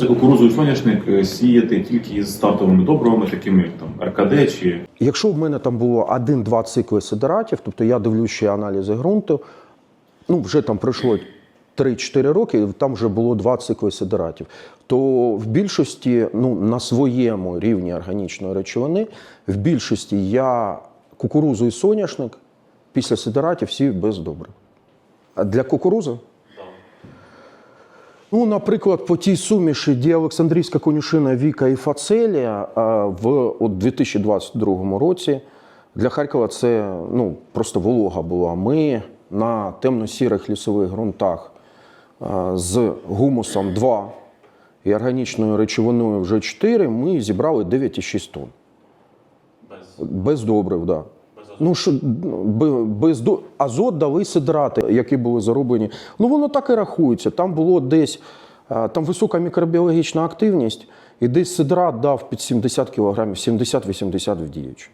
Оце кукурузу і соняшник е, сіяти тільки із стартовими добривами, такими як там РКД чи Якщо в мене там було один-два цикли сидератів, тобто я дивлюсь ще аналізи ґрунту, ну вже там пройшло 3-4 роки, там вже було два цикли сидератів, то в більшості, ну на своєму рівні органічної речовини, в більшості я кукурузу і соняшник після сидератів сів без добрив. А для кукурузи? Ну, наприклад, по тій суміші діалександрійська конюшина Віка і Фацелія в 2022 році для Харкова це ну, просто волога була. Ми на темно-сірих лісових ґрунтах з гумусом 2 і органічною речовиною вже 4 ми зібрали 9,6 тонн. Без добрив, так. Да. Ну, що, без до... азот дали сидрати, які були зароблені. Ну, воно так і рахується. Там було десь там висока мікробіологічна активність, і десь сидрат дав під 70 кг, 70-80 в діючу.